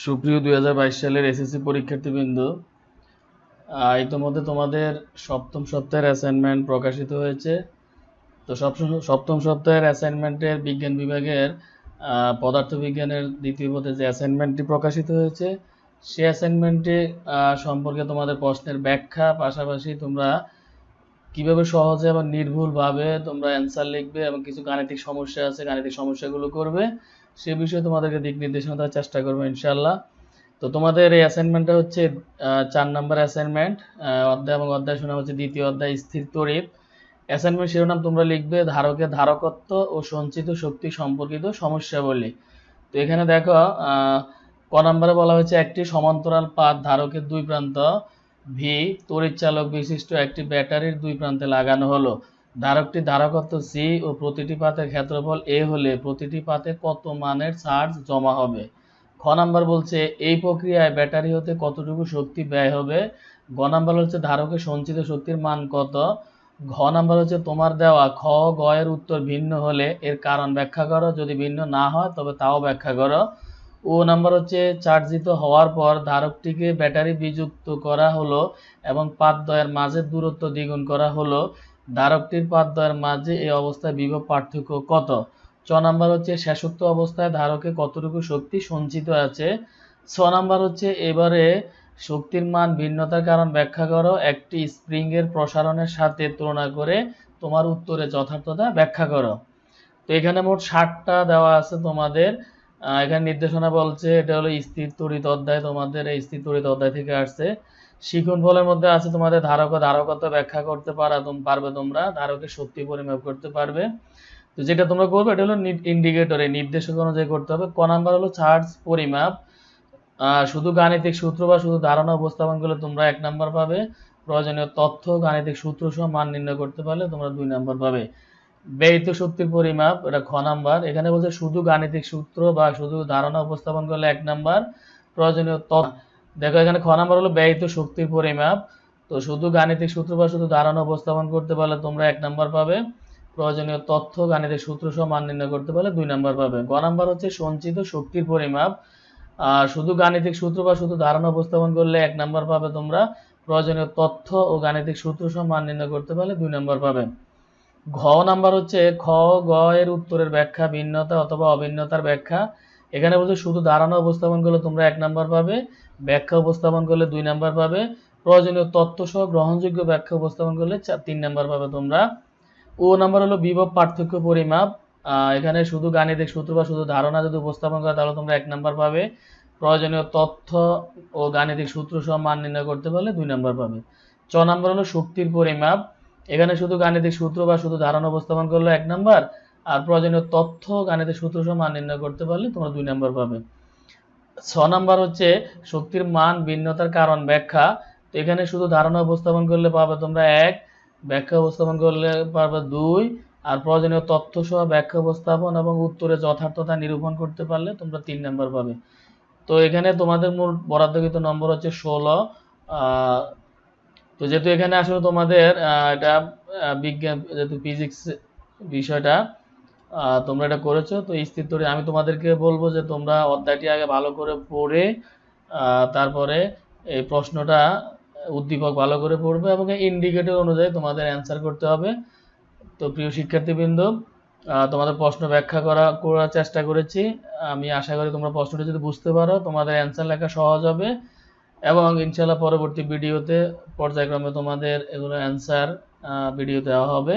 সুপ্রিয় দুই বাইশ সালের এসএসসি পরীক্ষার্থীবৃন্দ ইতোমধ্যে তোমাদের সপ্তম সপ্তাহের অ্যাসাইনমেন্ট প্রকাশিত হয়েছে। তো সপ্তম সপ্তাহের অ্যাসাইনমেন্টের বিজ্ঞান বিভাগের পদার্থবিজ্ঞানের দ্বিতীয় পথে যে অ্যাসাইনমেন্টটি প্রকাশিত হয়েছে, সেই অ্যাসাইনমেন্টটি সম্পর্কে তোমাদের প্রশ্নের ব্যাখ্যা, পাশাপাশি তোমরা কীভাবে সহজে এবং নির্ভুলভাবে তোমরা অ্যান্সার লিখবে এবং কিছু গাণিতিক সমস্যা আছে, গাণিতিক সমস্যাগুলো করবে। সে বিষয়ে তোমাদেরকে দিক নির্দেশনা দেওয়ার চেষ্টা করব ইনশাল্লাহ তো তোমাদের এই অ্যাসাইনমেন্টটা হচ্ছে চার নম্বর অ্যাসাইনমেন্ট অধ্যায় এবং অধ্যায় শোনা হচ্ছে দ্বিতীয় অধ্যায়, স্থির তড়িৎ। অ্যাসাইনমেন্ট শিরোনাম তোমরা লিখবে ধারকের ধারকত্ব ও সঞ্চিত শক্তি সম্পর্কিত সমস্যাবলী। তো এখানে দেখো ক নম্বরে বলা হয়েছে, একটি সমান্তরাল পাত ধারকের দুই প্রান্ত ভি তড়িৎ চালক বিশিষ্ট একটি ব্যাটারির দুই প্রান্তে লাগানো হলো। ধারকটি ধারকত্ব সি ও প্রতিটি পাতের ক্ষেত্রফল এ হলে প্রতিটি পাতে কত মানের চার্জ জমা হবে? খ নাম্বার বলছে, এই প্রক্রিয়ায় ব্যাটারি হতে কতটুকু শক্তি ব্যয় হবে? গ নাম্বার হচ্ছে, ধারকের সঞ্চিত শক্তির মান কত? ঘ নাম্বার হচ্ছে, তোমার দেওয়া খ গ এর উত্তর ভিন্ন হলে এর কারণ ব্যাখ্যা করো। যদি ভিন্ন না হয়, তবে তাও ব্যাখ্যা করো। ও নাম্বার হচ্ছে, চার্জিত হওয়ার পর ধারকটিকে ব্যাটারি বিযুক্ত করা হলো এবং পাতদ্বয়ের মাঝে দূরত্ব দ্বিগুণ করা হলো। ধারকটির পাতদ্বয়ের মাঝে এই অবস্থায় বিভব পার্থক্য কত? চ নাম্বার হচ্ছে শেষোক্ত অবস্থায় ধারকে কতটুকু শক্তি সঞ্চিত আছে? ছ নাম্বার হচ্ছে এবারে শক্তির মান ভিন্নতার কারণ ব্যাখ্যা করো। একটি স্প্রিং এর প্রসারণের সাথে তুলনা করে তোমার উত্তরে যথার্থতা ব্যাখ্যা করো। তো এখানে মোট ষাটটা দেওয়া আছে তোমাদের। এখানে নির্দেশনা বলছে, এটা হলো স্থির তড়িৎ অধ্যায়, তোমাদের এই স্থির তড়িৎ অধ্যায় থেকে আসছে। শিখন ফলের মধ্যে আছে তোমাদের ধারক ধারকত্ব ব্যাখ্যা করতে পারা পারবে তোমরা ধারকের শক্তি পরিমাপ করতে পারবে। তো যেটা তোমরা করবে, এটা হলো ইন্ডিকেটর নির্দেশক অনুযায়ী করতে হবে। ক নাম্বার হলো চার্জ পরিমাপ। শুধু গাণিতিক সূত্র বা শুধু ধারণা উপস্থাপন করলে তোমরা এক নাম্বার পাবে। প্রয়োজনীয় তথ্য, গাণিতিক সূত্র সহ মান নির্ণয় করতে পারলে তোমরা দুই নাম্বার পাবে। ব্যয়িত শক্তির পরিমাপ, এটা খ নাম্বার। এখানে বলছে শুধু গাণিতিক সূত্র বা শুধু ধারণা উপস্থাপন করলে এক নাম্বার। প্রয়োজনীয় তথ্য দেখো, এখানে খ নাম্বার হলো ব্যয়িত শক্তির পরিমাপ। তো শুধু গাণিতিক সূত্র বা শুধু ধারণা উপস্থাপন করতে পারলে তোমরা এক নাম্বার পাবে। প্রয়োজনীয় তথ্য গাণিতিক সূত্র সহ মান নির্ণয় করতে পারলে দুই নাম্বার পাবে। গ নাম্বার হচ্ছে সঞ্চিত শক্তির পরিমাপ। আর শুধু গাণিতিক সূত্র বা শুধু ধারণা উপস্থাপন করলে এক নাম্বার পাবে তোমরা। প্রয়োজনীয় তথ্য ও গাণিতিক সূত্র সহ মান নির্ণয় করতে পারলে দুই নাম্বার পাবে। ঘ নাম্বার হচ্ছে খ, গ এর উত্তরের ব্যাখ্যা ভিন্নতা অথবা অভিন্নতার ব্যাখ্যা। এখানে বলছে শুধু ধারণা উপস্থাপন করলে তোমরা এক নাম্বার পাবে, ব্যাখ্যা উপস্থাপন করলে দুই নাম্বার পাবে, প্রয়োজনীয় তথ্য সহ গ্রহণযোগ্য ব্যাখ্যা উপস্থাপন করলে তিন নাম্বার পাবে তোমরা। ও নাম্বার হলো বিভব পার্থক্য পরিমাপ। এখানে শুধু গাণিতিক সূত্র বা শুধু ধারণা যদি উপস্থাপন করে, তাহলে তোমরা এক নাম্বার পাবে। প্রয়োজনীয় তথ্য ও গাণিতিক সূত্র সহ মান নির্ণয় করতে পারলে দুই নাম্বার পাবে। ছ নাম্বার হলো শক্তির পরিমাপ। এখানে শুধু গাণিতিক সূত্র বা শুধু ধারণা উপস্থাপন করলে এক নাম্বার আর প্রয়োজনীয় তথ্য গাণিতিক সূত্র মান নির্ণয় করতে পারলে তোমরা দুই নম্বর পাবে। ছ নাম্বার হচ্ছে শক্তির মান ভিন্নতার কারণ ব্যাখ্যা। তো এখানে শুধু ধারণা উপস্থাপন করলে পাবে তোমরা এক, ব্যাখ্যা উপস্থাপন করলে পারবে দুই, আর প্রয়োজনীয় তথ্য সহ ব্যাখ্যা উপস্থাপন এবং উত্তরে যথার্থতা নিরূপণ করতে পারলে তোমরা তিন নাম্বার পাবে। তো এখানে তোমাদের মূল বরাদ্দকৃত নম্বর হচ্ছে ষোলো তো যেহেতু এখানে আসলে তোমাদের এটা বিজ্ঞান, যেহেতু ফিজিক্স বিষয়টা তোমরা এটা করেছ, তো স্থির ধরে আমি তোমাদেরকে বলব যে তোমরা অধ্যায়টি আগে ভালো করে পড়ে তারপরে এই প্রশ্নটা উদ্দীপক ভালো করে পড়বে এবং ইন্ডিকেটর অনুযায়ী তোমাদের অ্যান্সার করতে হবে। তো প্রিয় শিক্ষার্থীবৃন্দ তোমাদের প্রশ্ন ব্যাখ্যা করা, করার চেষ্টা করেছি। আমি আশা করি তোমরা প্রশ্নটা যদি বুঝতে পারো, তোমাদের অ্যান্সার লেখা সহজ হবে এবং ইনশাল্লাহ পরবর্তী ভিডিওতে পর্যায়ক্রমে তোমাদের এগুলো অ্যান্সার ভিডিও দেওয়া হবে।